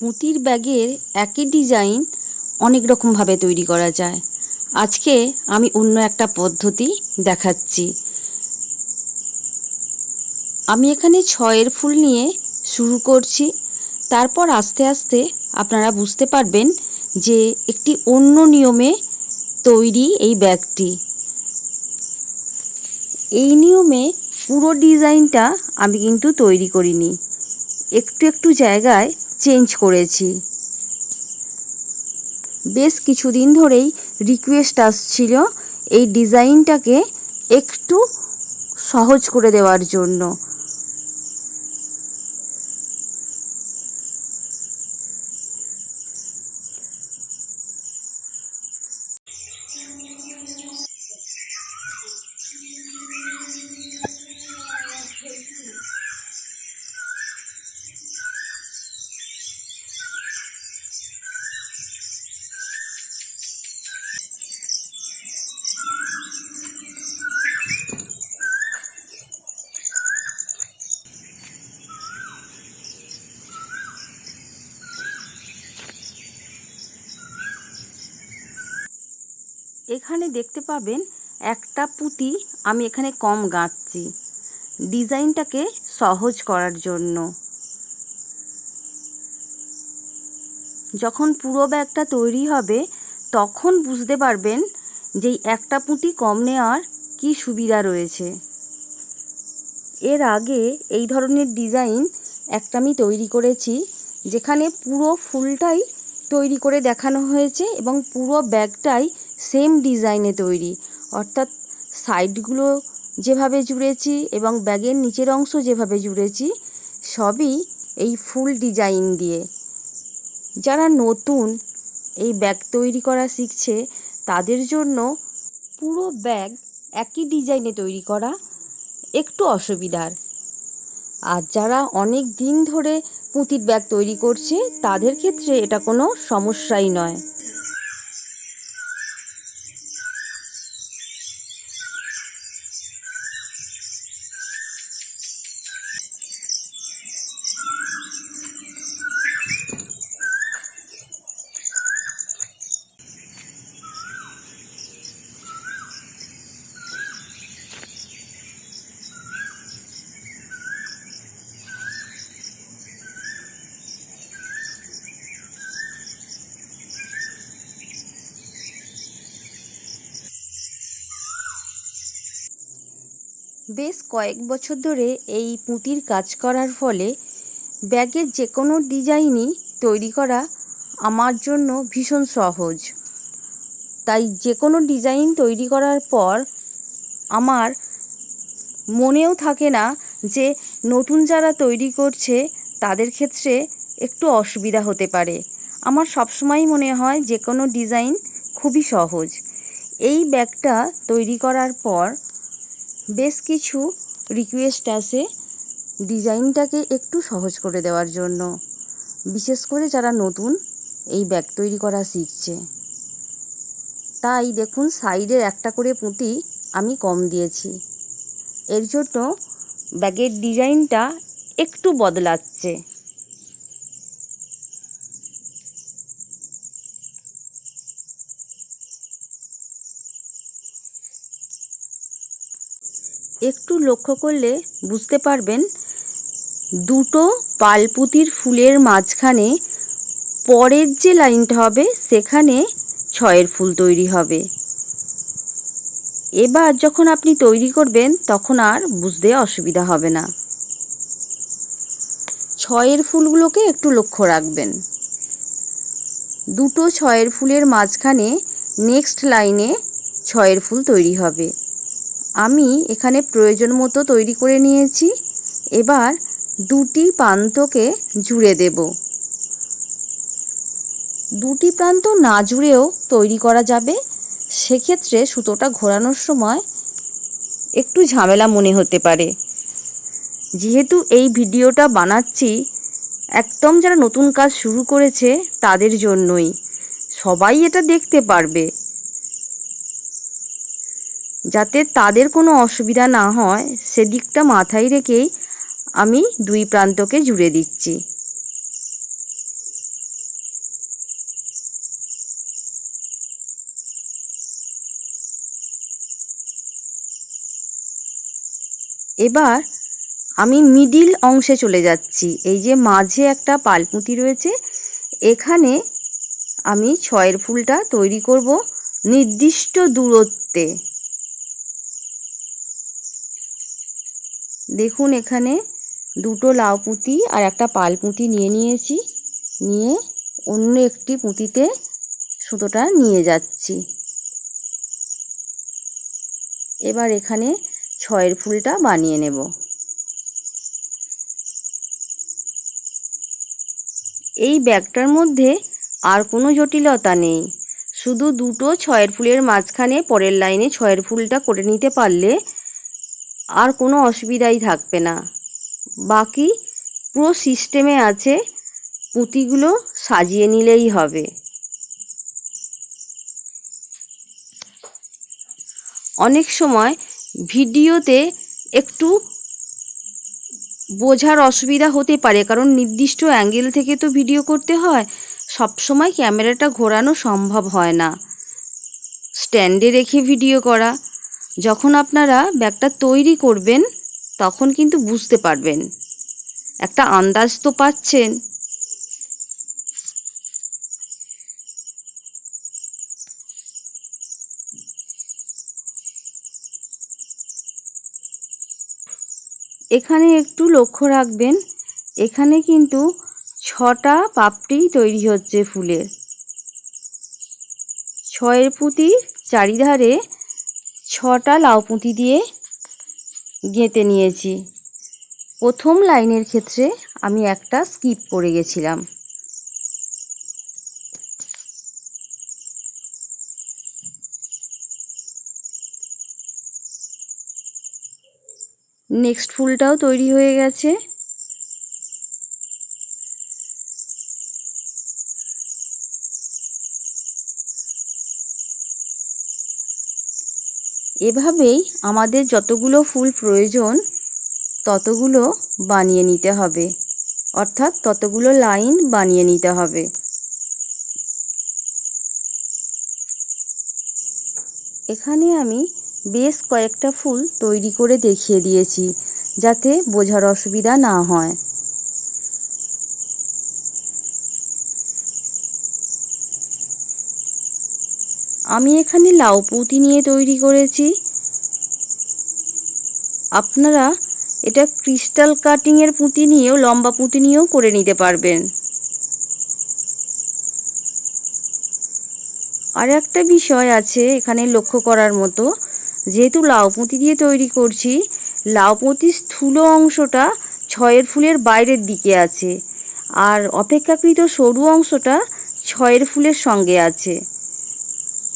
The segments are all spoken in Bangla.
পুঁতির ব্যাগের একই ডিজাইন অনেক রকমভাবে তৈরি করা যায়। আজকে আমি অন্য একটা পদ্ধতি দেখাচ্ছি। আমি এখানে ছয়ের ফুল নিয়ে শুরু করছি। তারপর আস্তে আস্তে আপনারা বুঝতে পারবেন যে একটি অন্য নিয়মে তৈরি এই ব্যাগটি। এই নিয়মে পুরো ডিজাইনটা আমি কিন্তু তৈরি করিনি। একটু একটু জায়গায় চেঞ্জ করেছি। বেশ কিছুদিন ধরেই রিকোয়েস্ট আসছিল এই ডিজাইনটাকে একটু সহজ করে দেওয়ার জন্য। এখানে দেখতে পাবেন একটা পুঁতি আমি এখানে কম গাঁথছি। ডিজাইনটাকে সহজ করার জন্য। যখন পুরো ব্যাগটা তৈরি হবে, তখন বুঝতে পারবেন যে একটা পুঁতি কম নেওয়ার কি সুবিধা রয়েছে। এর আগে এই ধরনের ডিজাইন একটা আমি তৈরি করেছি, যেখানে পুরো ফুলটাই তৈরি করে দেখানো হয়েছে এবং পুরো ব্যাগটাই সেম ডিজাইনে তৈরি। অর্থাৎ সাইডগুলো যেভাবে জুড়েছি এবং ব্যাগের নিচের অংশ যেভাবে জুড়েছি, সবই এই ফুল ডিজাইন দিয়ে। যারা নতুন এই ব্যাগ তৈরি করা শিখছে, তাদের জন্য পুরো ব্যাগ একই ডিজাইনে তৈরি করা একটু অসুবিধার। আর যারা অনেক দিন ধরে পুঁতির ব্যাগ তৈরি করছে, তাদের ক্ষেত্রে এটা কোনো সমস্যাই নয়। বেশ কয়েক বছর ধরে এই পুঁতির কাজ করার ফলে ব্যাগের যে কোনো ডিজাইনই তৈরি করা আমার জন্য ভীষণ সহজ। তাই যে কোনো ডিজাইন তৈরি করার পর আমার মনেও থাকে না যে নতুন যারা তৈরি করছে তাদের ক্ষেত্রে একটু অসুবিধা হতে পারে। আমার সবসময়ই মনে হয় যে কোনো ডিজাইন খুবই সহজ। এই ব্যাগটা তৈরি করার পর বেশ কিছু রিকোয়েস্ট আসে ডিজাইনটাকে একটু সহজ করে দেওয়ার জন্য। বিশেষ করে যারা নতুন এই ব্যাগ তৈরি করা শিখছে। তাই দেখুন সাইডের একটা করে পুঁতি আমি কম দিয়েছি। এর জন্য ব্যাগের ডিজাইনটা একটু বদলাচ্ছে। একটু লক্ষ্য করলে বুঝতে পারবেন, দুটো পালপুতির ফুলের মাঝখানে পরের যে লাইনটা হবে, সেখানে ছয়ের ফুল তৈরি হবে। এবার যখন আপনি তৈরি করবেন, তখন আর বুঝতে অসুবিধা হবে না। ছয়ের ফুলগুলোকে একটু লক্ষ্য রাখবেন। দুটো ছয়ের ফুলের মাঝখানে নেক্সট লাইনে ছয়ের ফুল তৈরি হবে। আমি এখানে প্রয়োজন মতো তৈরি করে নিয়েছি। এবার দুটি প্রান্তকে জুড়ে দেব। দুটি প্রান্ত না জুড়েও তৈরি করা যাবে। সেক্ষেত্রে সুতোটা ঘোরানোর সময় একটু ঝামেলা মনে হতে পারে। যেহেতু এই ভিডিওটা বানাচ্ছি, একদম যারা নতুন কাজ শুরু করেছে তাদের জন্যই। সবাই এটা দেখতে পারবে। যাতে তাদের কোনো অসুবিধা না হয়, সেদিকটা মাথায় রেখেই আমি দুই প্রান্তকে জুড়ে দিচ্ছি। এবার আমি মিডিল অংশে চলে যাচ্ছি। এই যে মাঝে একটা পালপুঁতি রয়েছে, এখানে আমি ছয়ের ফুলটা তৈরি করব নির্দিষ্ট দূরত্বে। দেখুন এখানে দুটো লাউ পুঁতি আর একটা পাল পুঁতি নিয়ে নিয়েছি। নিয়ে অন্য একটি পুঁতিতে সুতোটা নিয়ে যাচ্ছি। এবার এখানে ছয়ের ফুলটা বানিয়ে নেব। এই ব্যাগটার মধ্যে আর কোনো জটিলতা নেই। শুধু দুটো ছয়ের ফুলের মাঝখানে পরের লাইনে ছয়ের ফুলটা করে নিতে পারলে আর কোনো অসুবিধাই থাকবে না। বাকি পুরো সিস্টেমে আছে, পুঁতিগুলো সাজিয়ে নিলেই হবে। অনেক সময় ভিডিওতে একটু বোঝার অসুবিধা হতে পারে, কারণ নির্দিষ্ট অ্যাঙ্গেল থেকে তো ভিডিও করতে হয়। সব সময় ক্যামেরাটা ঘোরানো সম্ভব হয় না। স্ট্যান্ডে রেখে ভিডিও করা যখন আপনারা ব্যাগটা তৈরি করবেন, তখন কিন্তু বুঝতে পারবেন। একটা আন্দাজ তো পাচ্ছেন। এখানে একটু লক্ষ্য রাখবেন, এখানে কিন্তু ছটা পাপড়ি তৈরি হচ্ছে ফুলের। ছয়ের পুঁতির চারিধারে ছটা লাউ পুঁতি দিয়ে গেঁথে নিয়েছি। প্রথম লাইনের ক্ষেত্রে আমি একটা স্কিপ করে গেছিলাম। নেক্সট ফুলটাও তৈরি হয়ে গেছে। এভাবেই আমাদের যতগুলো ফুল প্রয়োজন, ততগুলো বানিয়ে নিতে হবে। অর্থাৎ ততগুলো লাইন বানিয়ে নিতে হবে। এখানে আমি বেশ কয়েকটা ফুল তৈরি করে দেখিয়ে দিয়েছি, যাতে বোঝার অসুবিধা না হয়। আমি এখানে লাউ পুঁতি নিয়ে তৈরি করেছি। আপনারা এটা ক্রিস্টাল কাটিংয়ের পুঁতি নিয়েও, লম্বা পুঁতি নিয়েও করে নিতে পারবেন। আর একটা বিষয় আছে এখানে লক্ষ্য করার মতো। যেহেতু লাউ পুঁতি দিয়ে তৈরি করছি, লাউ পুঁতির স্থূল অংশটা ছয়ের ফুলের বাইরের দিকে আছে। আর অপেক্ষাকৃত সরু অংশটা ছয়ের ফুলের সঙ্গে আছে।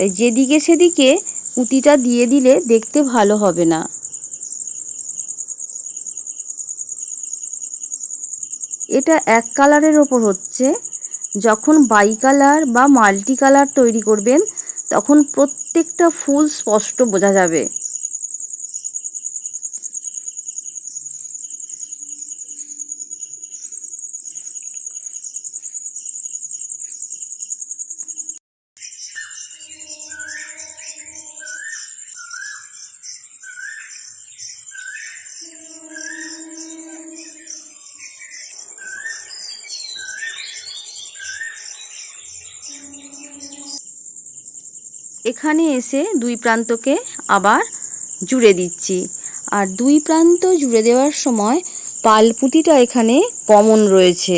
তাই যেদিকে সেদিকে পুঁতিটা দিয়ে দিলে দেখতে ভালো হবে না। এটা এক কালারের ওপর হচ্ছে। যখন বাই কালার বা মাল্টি কালার তৈরি করবেন, তখন প্রত্যেকটা ফুল স্পষ্ট বোঝা যাবে। এখানে এসে দুই প্রান্তকে আবার জুড়ে দিচ্ছি। আর দুই প্রান্ত জুড়ে দেওয়ার সময় পালপুতিটা এখানে কমন রয়েছে।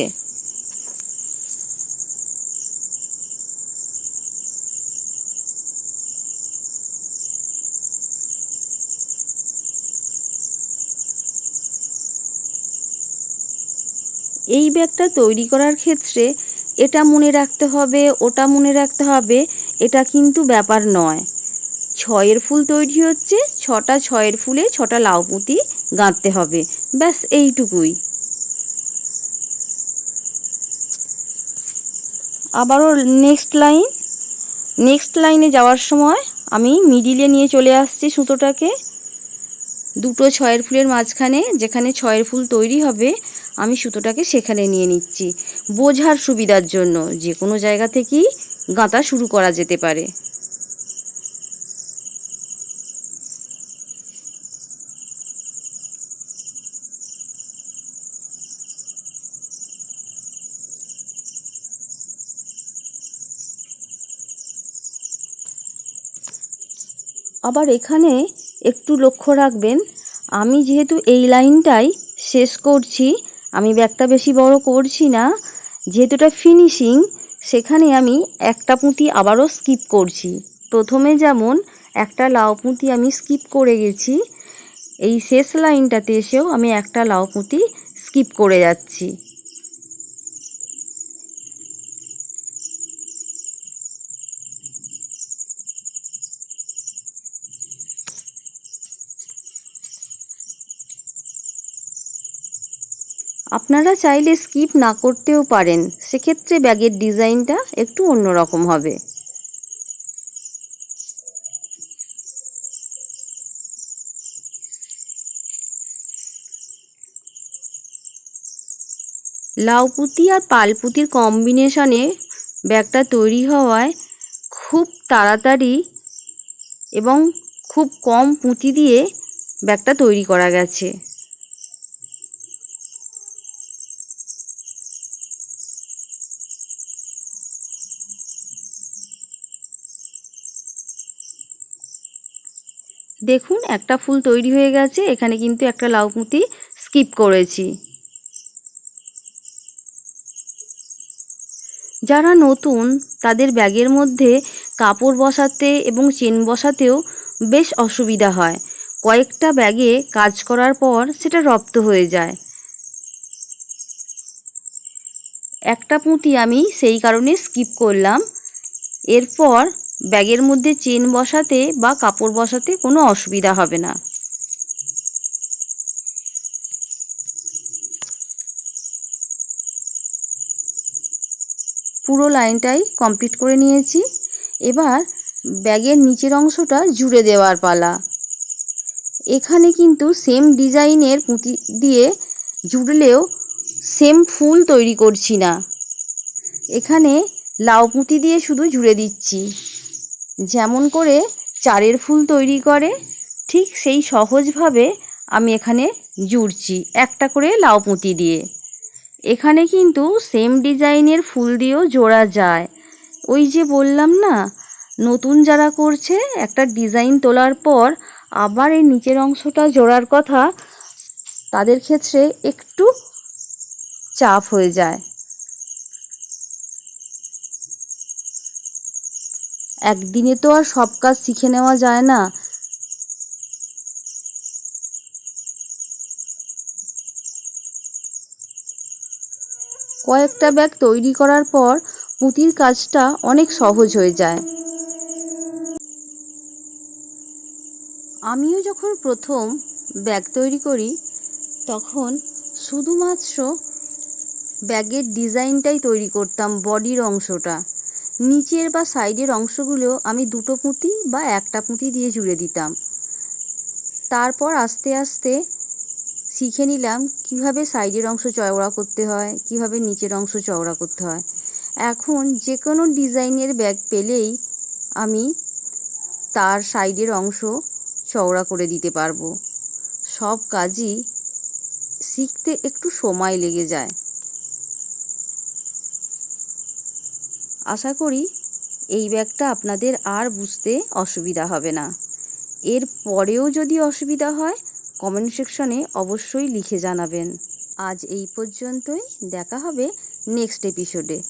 এই ব্যাগটা তৈরি করার ক্ষেত্রে এটা মনে রাখতে হবে, ওটা মনে রাখতে হবে এটা কিন্তু ব্যাপার নয়। ছয়ের ফুল তৈরি হচ্ছে, ছটা ছয়ের ফুলে ছটা লাউ পুঁতি গাঁথতে হবে। ব্যাস, এইটুকুই। আবারও নেক্সট লাইন নেক্সট লাইনে যাওয়ার সময় আমি মিডিলে নিয়ে চলে আসছি সুতোটাকে। দুটো ছয়ের ফুলের মাঝখানে যেখানে ছয়ের ফুল তৈরি হবে, আমি সুতোটাকে সেখানে নিয়ে নিচ্ছি। বোঝার সুবিধার জন্য যে কোনো জায়গা থেকেই গাঁথা শুরু করা যেতে পারে। আবার এখানে একটু লক্ষ্য রাখবেন, আমি যেহেতু এই লাইনটাই শেষ করছি, আমি ব্যাগটা বেশি বড় করছি না যেহেতুটা ফিনিশিং সেখানে আমি একটা পুঁতি আবারও স্কিপ করছি। প্রথমে যেমন একটা লাউ পুঁতি আমি স্কিপ করে গেছি, এই শেষ লাইনটাতে এসেও আমি একটা লাউ পুঁতি স্কিপ করে যাচ্ছি। আপনারা চাইলে স্কিপ না করতেও পারেন। সেক্ষেত্রে ব্যাগের ডিজাইনটা একটু অন্যরকম হবে। লাউ পুঁতি আর পাল পুঁতির কম্বিনেশনে ব্যাগটা তৈরি হওয়ায় খুব তাড়াতাড়ি এবং খুব কম পুঁতি দিয়ে ব্যাগটা তৈরি করা গেছে। দেখুন, একটা ফুল তৈরি হয়ে গেছে। এখানে কিন্তু একটা লাউ পুঁতি স্কিপ করেছি। যারা নতুন, তাদের ব্যাগের মধ্যে কাপড় বসাতে এবং চেন বসাতেও বেশ অসুবিধা হয়। কয়েকটা ব্যাগে কাজ করার পর সেটা রপ্ত হয়ে যায়। একটা পুঁতি আমি সেই কারণে স্কিপ করলাম। এরপর ব্যাগের মধ্যে চেন বসাতে বা কাপড় বসাতে কোনো অসুবিধা হবে না। পুরো লাইনটাই কমপ্লিট করে নিয়েছি। এবার ব্যাগের নিচের অংশটা জুড়ে দেওয়ার পালা। এখানে কিন্তু সেম ডিজাইনের পুঁতি দিয়ে জুড়লেও সেম ফুল তৈরি করছি না। এখানে লাউ পুঁতি দিয়ে শুধু জুড়ে দিচ্ছি। যেমন করে চারের ফুল তৈরি করে, ঠিক সেই সহজভাবে আমি এখানে জুড়ছি একটা করে লাউ পুঁতি দিয়ে। এখানে কিন্তু সেম ডিজাইনের ফুল দিয়েও জোড়া যায়। ওই যে বললাম না, নতুন যারা করছে, একটা ডিজাইন তোলার পর আবার এই নিচের অংশটা জোড়ার কথা, তাদের ক্ষেত্রে একটু চাপ হয়ে যায়। একদিনে তো আর সব কাজ শিখে নেওয়া যায় না। কয়েকটা ব্যাগ তৈরি করার পর পুঁতির কাজটা অনেক সহজ হয়ে যায়। আমিও যখন প্রথম ব্যাগ তৈরি করি, তখন শুধুমাত্র ব্যাগের ডিজাইনটাই তৈরি করতাম, বডির অংশটা। নিচের বা সাইডের অংশগুলো আমি দুটো পুঁতি বা একটা পুঁতি দিয়ে জুড়ে দিতাম। তারপর আস্তে আস্তে শিখে নিলাম কীভাবে সাইডের অংশ চওড়া করতে হয়, কীভাবে নিচের অংশ চওড়া করতে হয়। এখন যে কোনো ডিজাইনের ব্যাগ পেলেই আমি তার সাইডের অংশ চওড়া করে দিতে পারব। সব কাজই শিখতে একটু সময় লেগে যায়। আশা করি এই ব্যাগটা আপনাদের আর বুঝতে অসুবিধা হবে না। এর পরেও যদি অসুবিধা হয় কমেন্ট সেকশনে অবশ্যই লিখে জানাবেন। আজ এই পর্যন্তই, দেখা হবে নেক্সট এপিসোডে